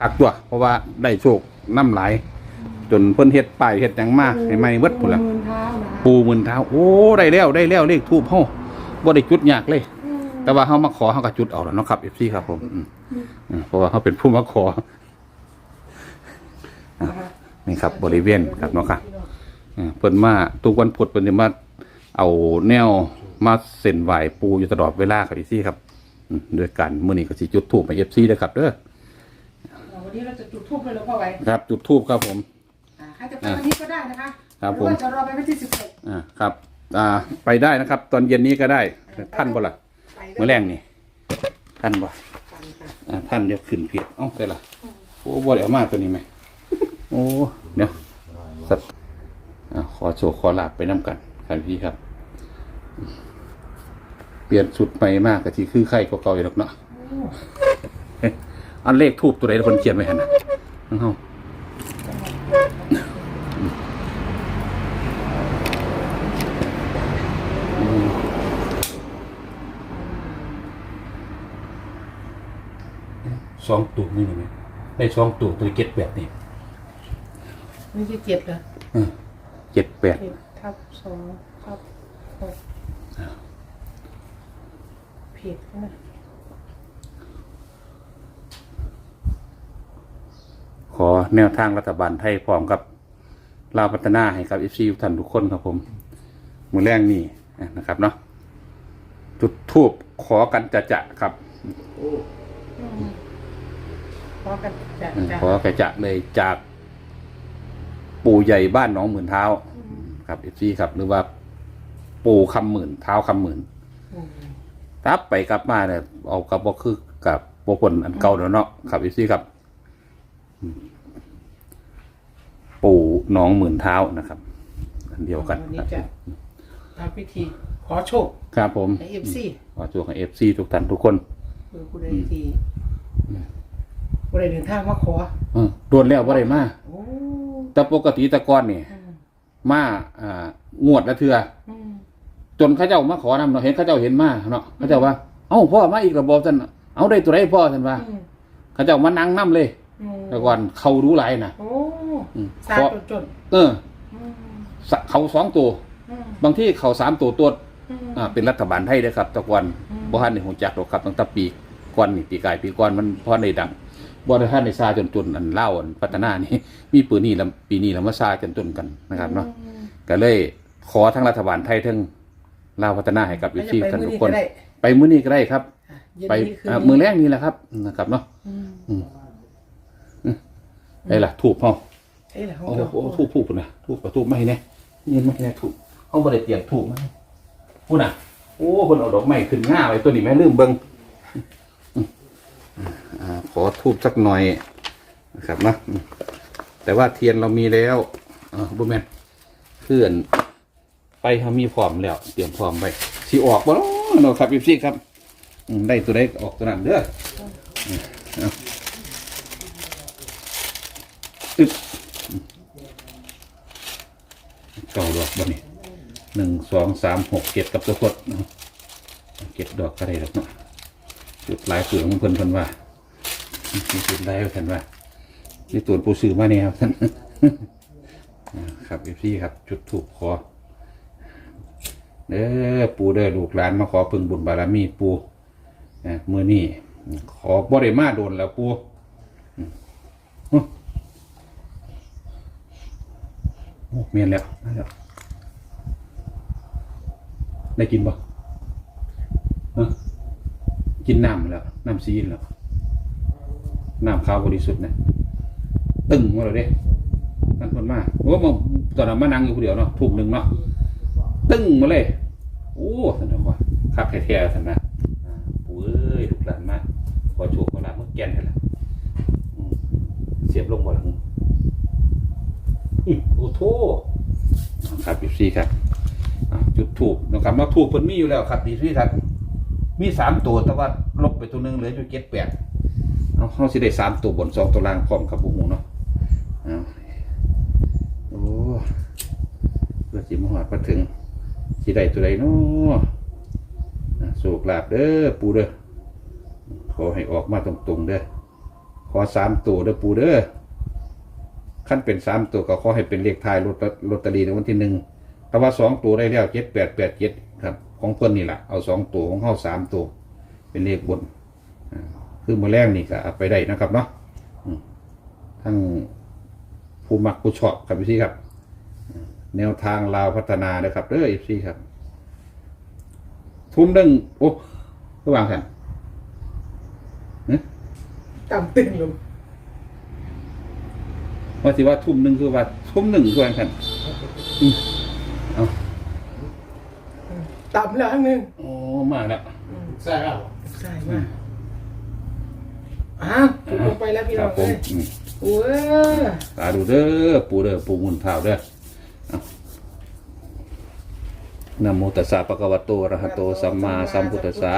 ตักตัว เพราะว่าได้โชคน้ำไหลาย จนเพิ่นเฮ็ดป้ายเฮ็ดหยังมาให้ไม่เบิดพุ่นละหมื่นเท้านะปูหมื่นเท้าโอ้ได้แล้วได้แล้วเลขทูบเฮาบ่ได้จุดยากเลย อืมแต่ว่าเฮามาขอเฮาก็จุดเอาแล้วเนาะครับ FC ครับผมอืมอืมเพราะว่าเฮาเป็นผู้มาขอนะคะนี่ครับบริเวณครับเนาะครับอ่าเพิ่นมาทุกวันพุธเพิ่นจะมาเอาแนวมาเส้นไหวปูอยู่ตลอดเวลาครับอีซี่ครับอืมด้วยกันมื้อนี้ก็สิจุดธูปให้ FC เด้อครับเด้อ วันนี้เราจะจุดทูบเลยแล้วพ่อไว้ครับ จุดธูปครับผม อ่าใครจะไปวันนี้ก็ได้นะคะครับหรือว่าผม จะรอไปวันที่สิบหกอ่าครับอ่าไปได้นะครับ ตอนเย็นนี้ก็ได้ท่านบ่ล่ะไปมื้อแรงนี่ท่านบ่กันค่ะอ่าท่านเดี๋ยวขึ้นเพียรเอ้าได้ล่ะโอ้บ่ได้เอามาตัวนี้ไหมโอ้เดี๋ยวสักอ่าขอโชว์ขอลาบไปนํกันครับพี่ครับ เปลี่ยนสุดใหม่มากกะที่คือไข่ก็เก่าอยู่หรอกเนาะอั นเลขทูบตัวใดคนเขียนไว้หันนะน้องเฮาสองตัวนี่เลยไหมได้สองตัวตัวเก็ดแปดนี่นี่ที่เจ็ดเหรอเจ็ดแปดเจ็ดทับสองทับหกผิดนะ อแนวทางรัฐบาลไทยพร้อมกับลาวพัฒนาให้กับเอฟซีทุกท่านทุกคนครับผมมือแรกนี่นะครับเนาะจุดทูบขอกันจะจะครับพอกันจะอืมจะขอกระจะเลยจาก ปู่ใหญ่บ้านหนองหมื่นเท้าครับเอฟซีครับ หรือว่าปู่คำหมื่นเท้าคำหมื่นอืมทับไปกลับมาเนี่ยเอากับบ่คือกับพวกคนอันเก่าแล้วเนาะครับเอฟซีครับอืมปู่ หนองหมื่นเท้านะครับ อันเดียวกันวันนี้คจะรับทำพิธีขอโชคครับผมในเอฟซีขอจูของเอฟซีทุกท่านทุกคนเบอร์ผู้ใดที่ผู้ใดเดินทางมาขอเออโดนแล้วว่าได้มาโอ้แต่ปกติแตะกอนนี่อืมมาอ่างวดละเทือ อืมจนเข้าเจ้ามาขอนำเนาะเห็นเข้าเจ้าเห็นมาเนาะเข้าเจ้าว่า เอ้าพ่อมาอีกระบบท่านเอาได้ตัวไรพ่อท่านว่าอืมเข้าเจ้ามานั่งนํเลย อืมแต่ก่อนเขารู้หลายนะโอ้ อืมสาเพราะจนจนเอออืมสะเขาสองตัว อืมบางที่เขาสามตัวตัวอืม อ่าเป็นรัฐบาลไทยเด้อครับแตะกอนอืม บ่ทันได้ฮู้จักหรอกครับตั้งแต่ปีก่อนนี่ปีกายปีก่อนมันพอได้ดังบ่ได้ทันได้ซาจนจนอันเล่าวอันพัฒนานี่ มีปืนนี่แล้วปีนี้แล้วมาซาจนจนกันนะครับเนาะ อืมก็เลยขอทั้งรัฐบาลไทยทั้งลาวพัฒนาให้กับแล้ววิจะชีไปท่านมื้อทุกนี้คนก็ได้ไปมื้อนี้ก็ได้ครับอะเย็นไปนี้คืนอ่านี้มือแรกนี่แหละครับนะครับเนาะอืม อืม อืมได้ล่ะถูกเฮา เอ้ยเหรอของโอ้เราโหถูกถูกพุ่นน่ะถูกกับถูกไม่แน่เย็นไม่แน่ถูกเฮาบ่ได้เตรียมถูกมาให้พุ่นน่ะ โอ้เพิ่นเอาดอกไม้ขึ้นง่าไว้ตัวนี้แม่ลืมเบิ่งอืมอ่าขอทูบสักหน่อยนะครับเนาะอืมแต่ว่าเทียนเรามีแล้วอ่าบ่แม่นเพื่อนไปเขามีพร้อมแล้ว เตรียมพร้อมไว้สิออกบ่เนาะเนาะครับอีซี่ครับอืมได้ตัวใดออกตัวนั้นเด้ออืมเอาอึ๊บอืม เก้าดอกบ่นี่หนึ่งสองสามหกเจ็ดกับตัวพดเจ็ดดอกก็ได้ดอกเนาะจุดลายเปลืองของเพิ่นเพิ่นว่ามีจุดลายเพิ่นว่านี่ตัวผู้ซื้อมาเนี่ยครับท่านครับอีซี่ครับ จุดถูกคอเด้อปูเด้อลูกหลานมาขอพึ่งบุญบารมีปูนะมือนี่ขอบ่ได้มาโดนแล้วปูมโอ้ โอ้เมียนแล้วมาแล้วได้กินบ่ฮะกินน้ำแล้วน้ำซีนแล้วน้ำขาวบริสุทธิ์นะตึงมาเลยเด้ท่านคนมาโอ้มาตอนนั้นมานั่งอยู่คนเดียวเนาะถูกหนึ่งเนาะตึงมาเลยโอ้สนุกว่ะคักแท้ๆสนะอ่าปู่เอ้ยลูกหลานมากขอโชคขอลาบมาแก่นกันละเสียบลงหลังอื้อ โอ้โถครับพี่ซีครับอ่าจุดถูกนะครับมาถูกเพิ่นมีอยู่แล้วครับพี่ซีครับ มีสามตัวแต่ว่าลบไปตัวหนึงเหลืออยู่เจ็ดแปดเอาเขาสิได้สามตัวบนสองตัวล่างพร้อมครับบุ้งเนาะเอาโอ้เพื่อสิมาหอดมาถึงสิได้ตัวใดเนาะอะโศกลาบเด้อปูเด้อขอให้ออกมาตรงๆเด้อขอสามตัวเด้อปูเด้อ ขั้นเป็นสามตัวก็ขอให้เป็นเลขท้ายลอตเตอลอตเตอรี่ในวันที่หนึ่งแต่ว่าสองตัวได้แล้วเจ็ดแปดแปดเจ็ดครับ ของเพื่อนนี่แหละเอาสองตัวของเข้าสามตัว เป็นเลขบนคือมือแรกนี่ก็เอาไปได้นะครับเนาะทั้งผู้มักผู้ชอบครับพี่ครับ แนวทางลาวพัฒนานะครับเด้อเอฟซีครับ ทุ่มหนึ่งโอ้ระหว่างกันต่ำตึงลง ว่าสิว่าทุ่มหนึ่งคือว่าทุ่มหนึ่งคือว่ากันอืมเอาต่ำแล้วอันหนึงโอ้มาแล้วใช่ครับใช่มากอ้าวถูกลงไปแล้วพี่คน้รัอบงผมเอ้ยอืมโอ้ยตาดูเด้อปูเด้อปูมุนเท้าเด้อเอานะโมตัสสะภะคะวะโตอะระหะโตสัมมาสัมพุทธัสสะ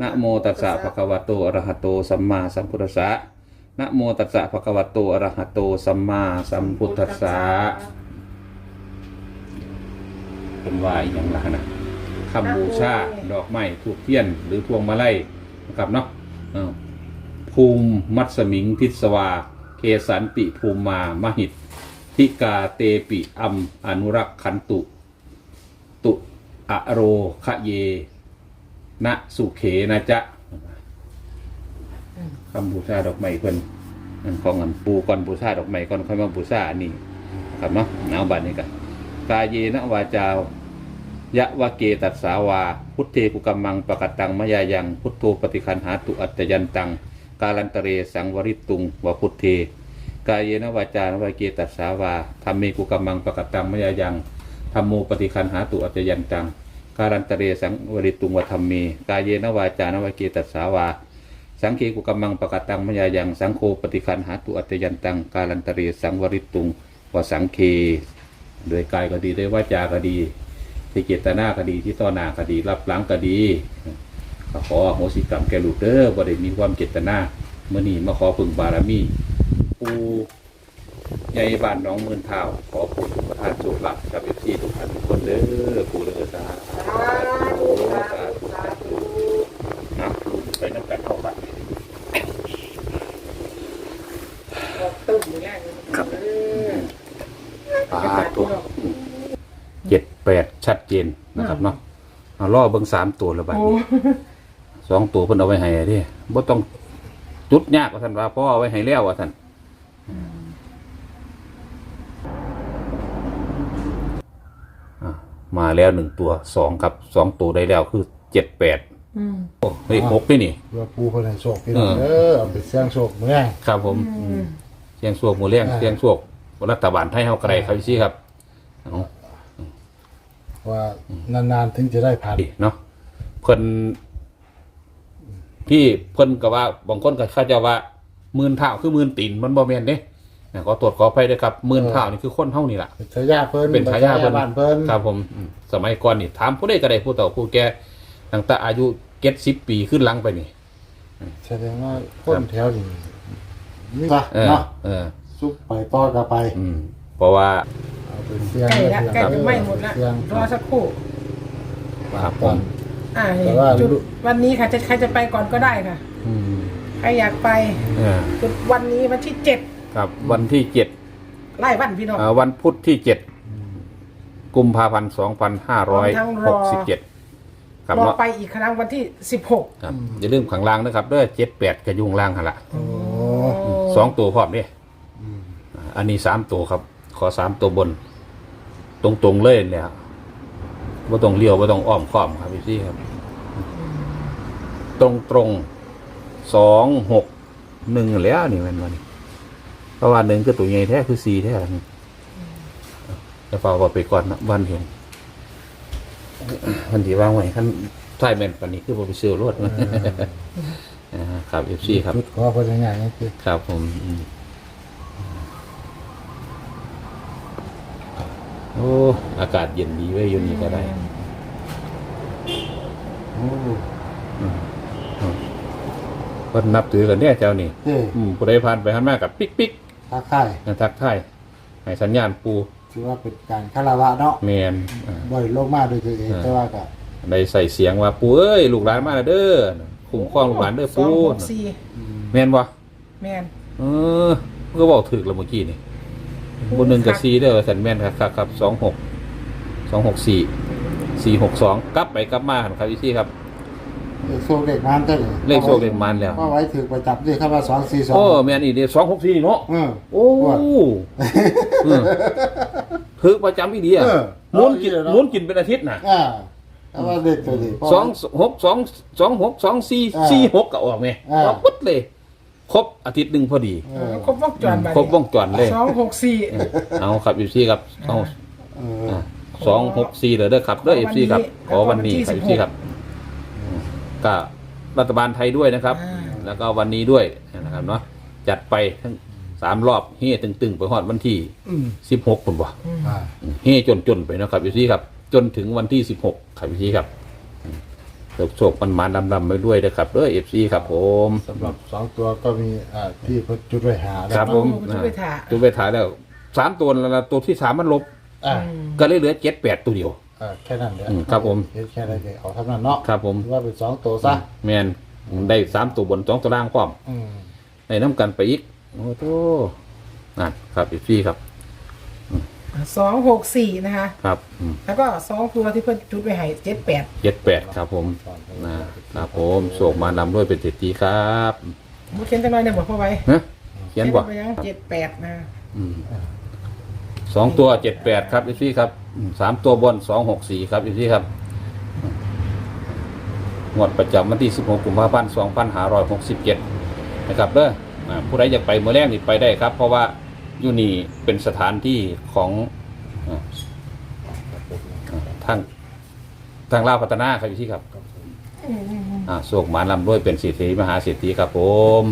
นะโมตัสสะภะคะวะโตอะระหะโตสัมมาสัมพุทธัสสะ นะโมตัสสะภะคะวะโตอะระหะโตสัมมาสัมพุทธัสสะเป็นว่าอย่างละนะคำบูชาดอกไม้ทูบเทียน หรือพวงมาลัยนะครับเนาะภูมิมัตสมิงทิศวา เคสันติภูมิมามหิตทิกาเตปิอัมอนุรักษ์ขันตุ ตุอโรคะเย นะสุเขนะจ๊ะ คำบูชาดอกไม้เพิ่นอันของอันปูก่อนบูชาดอกไม้ก่อนค่อยมาบูชาอันนี้ครับเนาะเอาบัดนี้กันกายเยนะวาจายะวะเกตัสสาวา พุทเทกุกัมมังปะกตังมยายัง พุทโธปฏิคันหาตุอัตตยันตัง กาลันตเรสังวริตุงวะพุทเทกายเยนะวาจานวะเกตัสสาวาธรรมเมกุกัมมังปะกตังมยายังธรรมโมปฏิคันหาตุอัตตยันตัง กาลันตเรสังวริตุงวะธรรมเมกายเยนะวาจานวะเกตัสสาวา สังเคกุกัมมังปะกตังมยายังสังโฆปฏิคันหาตุอัตยันตังกาลันตเรสังวริตุงวสังเคโดยกายก็ดีด้วยวาจาก็ดีที่เจตนาก็ดีที่ต่อหน้าก็ดี รับหลังก็ดีก็ขออโหสิกรรมแก่ลูกเด้อบ่ได้มีความเจตนาเมื่อนี้มาขอพึ่งบารมีปูใหญ่บ้านน้องเมือนเท้าขอปู่ประทานโชคลาภกับเอฟซีทุกท่านทุกคนเด้อปู่เด้อสาธุสาธุสาธุนะไปน้ำกันเข้าไป ออกตึ้มอยู่แรกเลยครับเออ ปาตัวเจ็ดแปดชัดเจนนะครับเนาะเอาล่อเบิ่งสามตัวแล้วบัดโอ้นี้สองตัวเพิ่นเอาไว้ให้เดิบ่ต้องจุดยากว่าท่านว่าเพราะเอาไว้ให้แล้วว่าท่านอะมาแล้วหนึ่งตัวสองครับสองตัวได้แล้วคือเจ็ดแปดอืมโอ้เฮ้ยหกนี่นี่เพื่อปูเพื่อนโชคพี่น้องเออเออเอาไปเสี่ยงโชคเมื่อ ครับผมอืม เสียงสวกหมูเลี้ยงอ่าเสียงสวก รัฐบาลไทยเฮาไกลครับพี่ซี่ครับเอาว่านานๆถึงจะได้ผ่านดีเนาะเพิ่นที่เพิ่นก็ว่าบางคนก็เข้าใจว่าหมื่นเท่าคือหมื่นตีนมันบ่แม่นเด้นะขอตรวจขออภัยด้วยครับหมื่นเท่านี่คือคนเท่านี่ล่ะเป็นฉายาเพิ่นเป็นฉายาเพิ่นบ้านเพิ่นครับผมอืมสมัยก่อนนี่ถามผู้ใดก็ได้ผู้เฒ่าผู้แก่ตั้งแต่อายุเจ็ดสิบปีขึ้นหลังไปนี่แสดงว่าคนแถวนี้นี่ปะเออเนาะเออ ซุปไปต่อกันไปอืมเพราะว่าเอาไปเสี่ยงใกล้ละเสี่ยงใกล้จะไหม้หมดละเสี่ยงรอสักครู่ ว่าผมอ่าแต่ว่า จุดวันนี้ค่ะจะใครจะไปก่อนก็ได้ค่ะ อืมใครอยากไปเออจุดวันนี้วันที่เจ็ดครับวันที่เจ็ดไล่วันพี่น้องอ่าวันพุธที่เจ็ดกุมภาพันธ์สองพันห้าร้อยทั้งรหอ กสิบเจ็ดครับรอเนาะไปอีกครั้งวันที่สิบหกครับอย่าลืมขังล่างนะครับเด้อเจ็ดแปดกระยุงล่างหันละโอ้สองตัวพร้อมเนี่ย อันนี้สามตัวครับ ขอสามตัวบน ตรงๆเลยเนี่ยว่าต้องเลี้ยวว่าต้องอ้อมค้อมครับพี่ซี่ครับ ตรงตรงๆสองหกหนึ่งแล้วนี่แมันวันเพราะว่าหนึ่งคือตัวใหญ่แท้คือสี่แท้นี่จะฝากไว้ไปก่อนนะวันเห็นวันที่วางไว้ขั้นท้ายแมนปันนี้คือผมไปซื้อรถนะอ่าครับเอฟซีครับจุดขอเพิ่นยังไงนี่คือครับผมอืม โอ้ อากาศเย็นดีไว้ยอยุนี่ก็ได้โอ้ก็นับถือกันเนี่ยเจ้านี่เอ้อืมผู้ใดผ่านไปผ่านมากับปิ๊กปิ๊กทักทายนะทักทายให้สัญญาณปูถือว่าเป็นการคารวะเนาะแมนอ่า บ่อยลงมาด้วยตัวเองอ่า แต่ว่าก็ได้ใส่เสียงว่าปูเอ้ยลูกหลานมาแล้วเด้อคุ้มครองลูกหลานเด้อสอปูงหกสี่แมนบ่แม่นเออก็บอกถึกแล้วเมื่อกี้นี่ บนหนึ่งกับซีเด้อสันแม่นครับครับครับสองหกสองหกสี่สี่หกสองกลับไปกลับมาครับพี่ซี่ครับ เลขโชคเลขมันก็เลยเลขโชคเลขมันแล้วว่าไว้ถือประจับด้วยครับว่าสองสี่สองโอ้แม่นอีเดียสองหกสี่เนาะเออ โอ้เออถึกประจำอีเดียเออหมุนกินเอาอีกแล้วหมุนกินเป็นอาทิตย์น่ะอ่าแต่ว่าเลขตัวนี้เพราะ สองหกสองสองหกสองสี่อ่าสี่หกก็ออกไงอ่า ออกปุ๊บเลย ครบอาทิตย์หนึ่งพอดี เออครบวงจรบัดครบวงจรเลย สองหกสี่เอาครับเอฟซีครับเอาเออ สองหกสี่เด้อครับเด้อเอฟซีครับขอวันนี้ครับเอฟซีครับก็รัฐบาลไทยด้วยนะครับ อ่า แล้วก็วันนี้ด้วยนะครับเนาะจัดไปทั้งสามรอบเฮ่ตึงๆ ไปฮอดวันที่อืมสิบหกคนบ่อ่า เฮ่จนๆไปนะครับเอฟซีครับ จนถึงวันที่สิบหกครับเอฟซีครับ โชคมันมาดำๆไปด้วยนะครับเด้อเอฟซีครับผม สำหรับสองตัวก็มีอ่าที่เพิ่นจุดไว้หาแล้วครับผม จุดไปถ่าจุดไปถ่ายแล้วสามตัวแล้วนะตัวที่สามมันลบ อ่าก็เลยเหลือเจ็ดแปดตัวเดียว อ่าแค่นั้นแหละอืมครับผม เฮ็ดแค่นั้นเองเอาเท่านั้นเนาะครับผมถือว่าเป็นสองตัวซะแมนได้สามตัวบนสองตัวล่างพร้อมอืมในน้ำกันไปอีกโอ้โหนั่นครับอีฟี่ครับ สองหกสี่นะคะ ครับแล้วก็สองตัวที่เพิ่นจุดไปให้เจ็ดแปดเจ็ดแปดครับผมนะครับผมโศกมานำด้วยเป็นเศรษฐีครับมุดเขียนจังหน่อยเนี่ยบอกพ่อไว้นะเขียนบอกไปยังเจ็ดแปดนะสองตัวเจ็ดแปดครับอีฟี่ครับอืมสามตัวบนสองหกสี่ครับอีฟี่ครับงวดประจำวันที่สิบหกกุมภาพันธ์สองพันห้าร้อยหกสิบเจ็ดนะครับเด้ออ่าผู้ใดอยากไปเมื่อแรกนี่ไปได้ครับ เพราะว่า อยู่นี่เป็นสถานที่ของอ่าอ่าทางทางลาวพัฒนาครับพี่ครับ อ่าโศกหมานลำด้วยเป็นเศรษฐีมหาเศรษฐีครับผม